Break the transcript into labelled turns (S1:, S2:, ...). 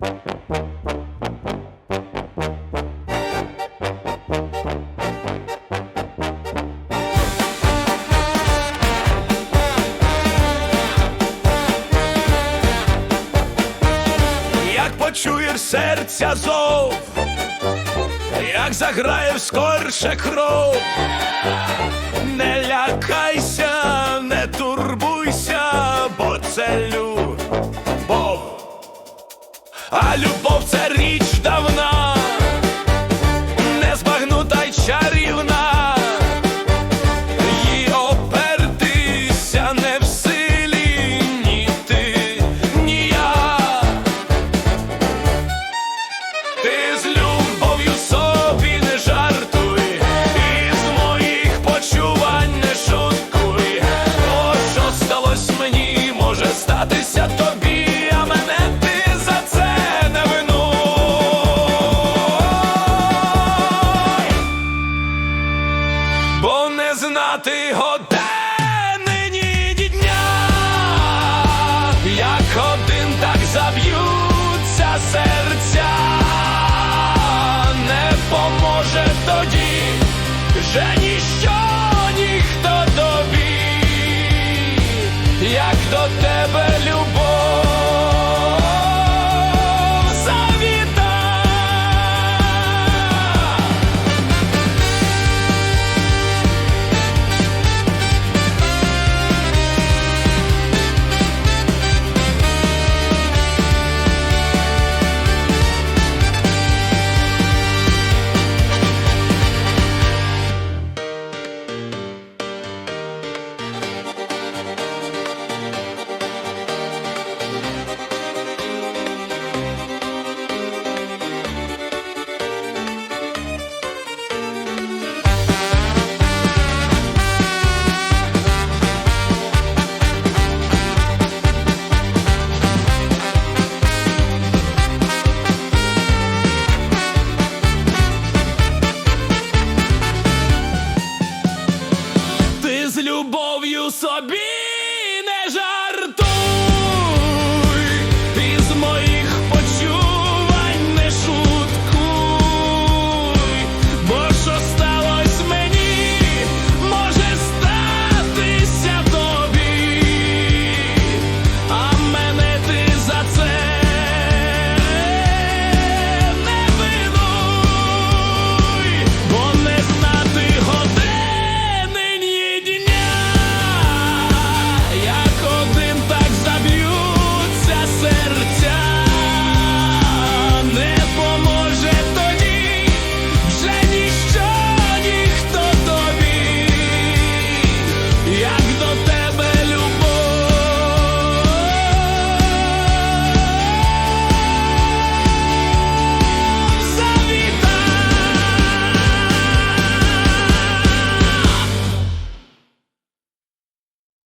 S1: Як почуєш серця зов, як заграє скорше кров, не лякайся, Знати години ні дня, як один так заб'ються серця, не поможе тоді жені. o bom e.